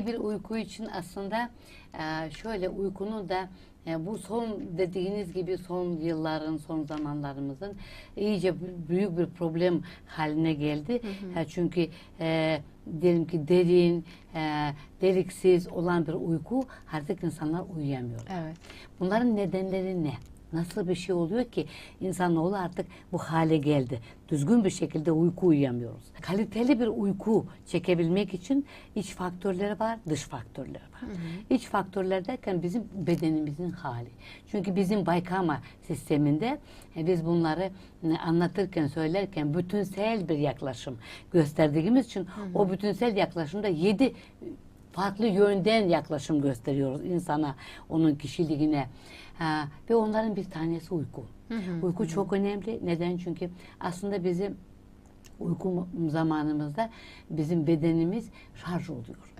iyi bir uyku için aslında e, şöyle uykunun da e, bu son dediğiniz gibi son yılların, son zamanlarımızın iyice büyük bir problem haline geldi. E, çünkü e, diyelim ki derin, e, deliksiz olan bir uyku artık insanlar uyuyamıyor. Evet. Bunların nedenleri ne? Nasıl bir şey oluyor ki insanoğlu artık bu hale geldi. Düzgün bir şekilde uyku uyuyamıyoruz. Kaliteli bir uyku çekebilmek için iç faktörleri var, dış faktörleri var. İç faktörler derken bizim bedenimizin hali. Çünkü bizim Baykama sisteminde e, biz bunları e, anlatırken, söylerken bütünsel bir yaklaşım gösterdiğimiz için o bütünsel yaklaşımda yedi farklı yönden yaklaşım gösteriyoruz insana, onun kişiliğine. Ha, ve onların bir tanesi uyku. Uyku çok önemli. Neden? Çünkü aslında bizim uyku zamanımızda bizim bedenimiz şarj oluyor.